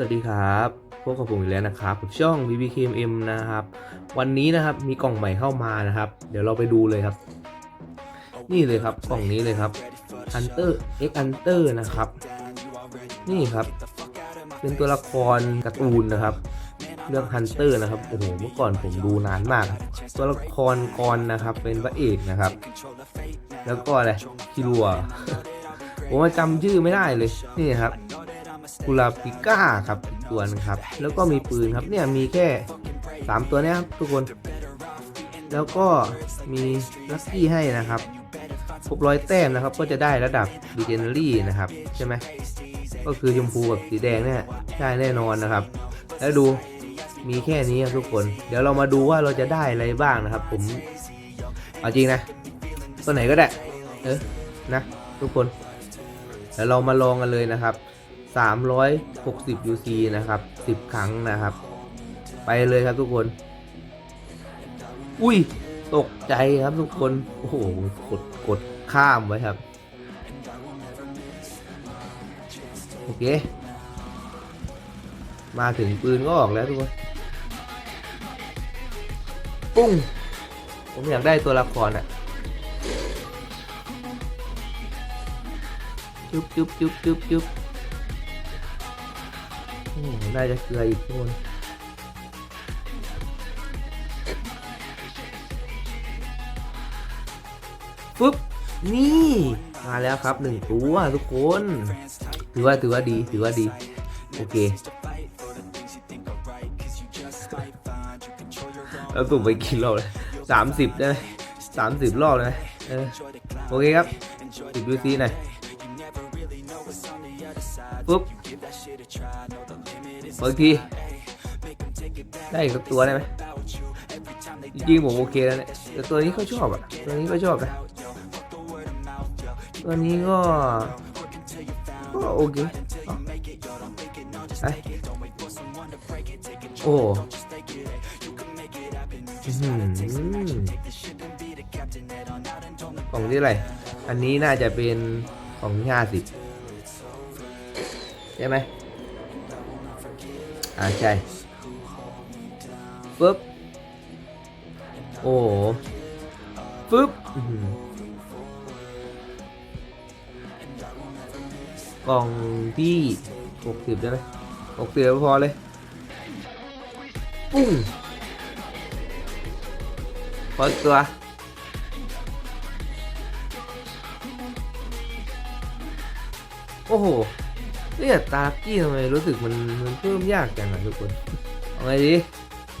สวัสดีครับพบกับผมอีกแล้วนะครับกับช่อง BBKM นะครับ วันนี้นะครับมีกล่องใหม่เข้ามานะครับ เดี๋ยวเราไปดูเลยครับ นี่เลยครับกล่องนี้เลยครับ Hunter X Hunter นะครับ นี่ครับ เป็นตัวละครการ์ตูนนะครับ เรื่อง Hunter นะครับโอ้โหเมื่อก่อนผมดูนานมาก ตัวละครกรนะครับ เป็นพระเอกนะครับ แล้วก็อะไรคิรัวผมจำชื่อไม่ได้เลยนี่ครับ กุลาปิก้าครับตัวนึงครับ แล้วก็มีปืนครับเนี่ยมีแค่ 3 ตัวนี้ครับทุกคน แล้วก็มีลัคกี้ให้นะครับครบร้อยแต้มนะครับ ก็จะได้ระดับดีเจเนอรี่นะครับ ใช่ไหมก็คือชมพูกับสีแดงเนี่ยได้แน่นอนนะครับ แล้วดูมีแค่นี้ครับทุกคน เดี๋ยวเรามาดูว่าเราจะได้อะไรบ้างนะครับ ผมเอาจริงนะตัวไหนก็ได้ เออนะ ทุกคนเดี๋ยวเรามาลองกันเลยนะครับ 360 UC นะครับ 10 ครั้งนะครับ ไปเลยครับทุกคน อุ้ย ตกใจครับทุกคน โอ้โห กด กดข้ามไว้ครับ โอเค มาถึงปืนก็ออกแล้วทุกคน ปุ้ง ผมอยากได้ตัวละครอะจุ๊บจุ๊บจุ๊บจุ๊บจุ๊บ น่าจะเกลืออีกทุกคนปุ๊บนี่มาแล้วครับหนึ่งตัวทุกคน ถือว่าถือว่าดีถือว่าดี โอเคเราสุ่มไปกี่รอบเลยสามสิบได้ไหมสามสิบรอบเลยโอเคครับติดดูซีหน่อย ปุ๊บบางทีได้อีกสักตัวได้ไหมจริงผมโอเคแล้วเนี่ยแต่ตัวนี้ก็ชอบอะตัวนี้ก็ชอบนะตัวนี้ก็ก็โอเคเอโอ้อื้อหืองที่อะไร อันนี้น่าจะเป็นกล่องที่ห้าสิบ ใช่ไหมอ่าใช่ปึ๊บโอ้โหปึ๊บกล่องที่หกสิบได้ไหมหกสิบพอเลยปุ้งพอตัวโอ้โห เนี่ยตาลักกี้ทำไมรู้สึกมันมันเพิ่มยากจังอะทุกคนเอาไงดี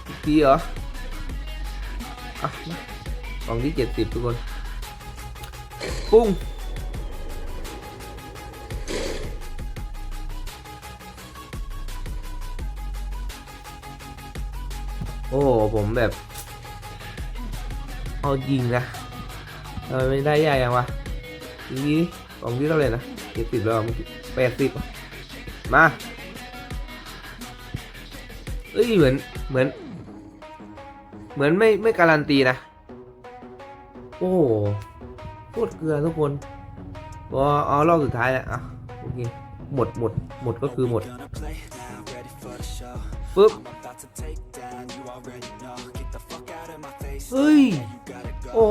อีกทีเหรออะมากล่องที่เจ็ดสิบทุกคน ปุ้งโอ้โหผมแบบ เอาจริงนะทำไมไม่ได้ใหญ่ยังวะทีนี้กล่องที่เท่าไหร่นะเจ็ดสิบแล้วเมื่อกี้แปดสิบ มาเอ้ยเหมือนเหมือน เหมือนไม่ไม่การันตีนะ โอ้โหโคตรเกลือทุกคนพอเอารอบสุดท้ายแล้วอะโอเคหมดหมดหมดก็คือหมดปึ๊บเฮ้ย โอ้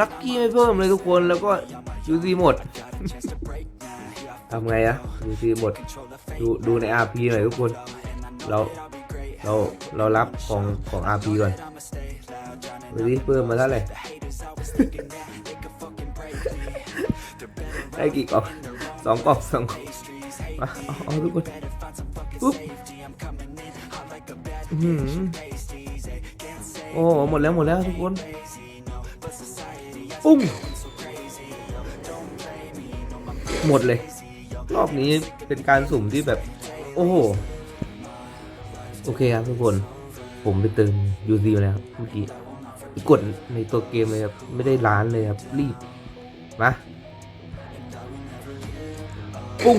ลัคกี้ไม่เพิ่มเลยทุกคนแล้วก็ยูซีหมด ทำไงอะยูซีหมดดูดูใน RP หน่อยทุกคน เราเราเรารับของของ RP ก่อนดูดิเพิ่มมาเท่าไหร่ได้กี่กล่องสองกล่องสองกล่องมาเอาเอาทุกคนปุ๊บอื้อหือโอ้หมดแล้วหมดแล้วทุกคนปุ้งหมดเลย รอบนี้เป็นการสุ่มที่แบบ โอ้โห โอเคครับทุกคน ผมไปเติมยูซีมาแล้วครับเมื่อกี้กดในตัวเกมเลยครับ ไม่ได้ร้านเลยครับ รีบ มาปุ้ง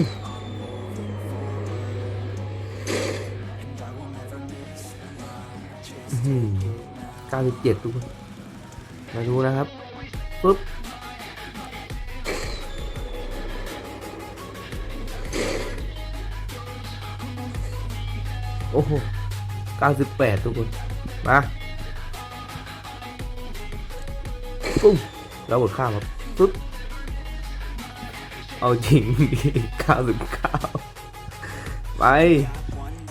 เก้าสิบเจ็ดทุกคนมาดูนะครับปุ๊บ โอ้โห98 ทุกคน มาปุ้งแล้วกดข้ามครับปึ๊บ เอาจริง99 ไป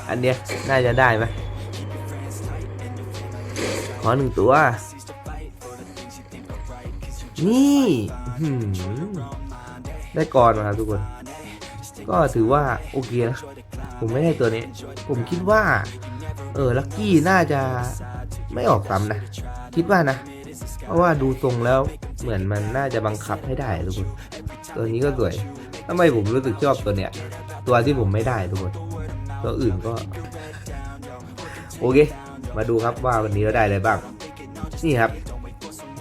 อันเนี้ยน่าจะได้ไหมขอหนึ่งตัว นี่ได้ก่อนมาครับทุกคน ก็ถือว่า โอเคนะ ผมไม่ได้ตัวนี้ ผมคิดว่า เออลักกี้น่าจะไม่ออกซ้ำนะ คิดว่านะ เพราะว่าดูทรงแล้วเหมือนมันน่าจะบังคับให้ได้ทุกคน ตัวนี้ก็สวยทำไมผมรู้สึกชอบตัวเนี้ย ตัวที่ผมไม่ได้ทุกคน ตัวอื่นก็ โอเค มาดูครับว่าวันนี้เราได้อะไรบ้าง นี่ครับ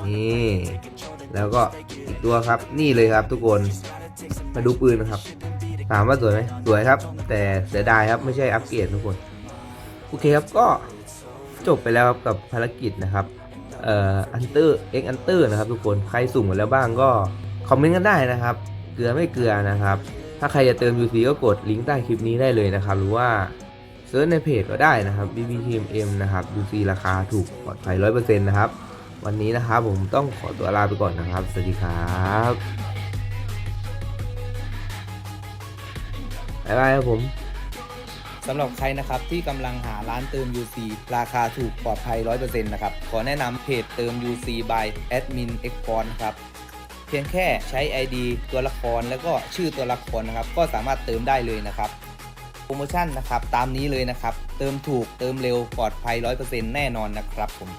นี่ แล้วก็อีกตัวครับ นี่เลยครับทุกคน มาดูปืนนะครับ ถามว่าสวยไหมสวยครับ แต่เสียดายครับไม่ใช่อัปเกรดทุกคนโอเคครับก็จบไปแล้วครับกับภารกิจนะครับเอ่ออันเตอร์เอ็กอันเตอร์นะครับทุกคนใครสุ่มหมดแล้วบ้างก็คอมเมนต์กันได้นะครับ เกลือไม่เกลือนะครับ ถ้าใครจะเติม UC ก็กดลิงก์ใต้คลิปนี้ได้เลยนะครับ หรือว่าเซิร์ชในเพจก็ได้นะครับ BBTMM นะครับ UC ราคาถูกปลอดภัย100%นะครับ วันนี้นะครับผมต้องขอตัวลาไปก่อนนะครับ สวัสดีครับ บ๊ายบายครับผมสำหรับใครนะครับที่กำลังหาร้านเติม UC ราคาถูกปลอดภัย 100%นะครับ ขอแนะนำเพจเติม UC by admin x p o n ครับ เพียงแค่ใช้ ID ตัวละครแล้วก็ชื่อตัวละครนะครับ ก็สามารถเติมได้เลยนะครับ โปรโมชั่นนะครับ ตามนี้เลยนะครับ เติมถูกเติมเร็วปลอดภัย 100%แน่นอนนะครับผม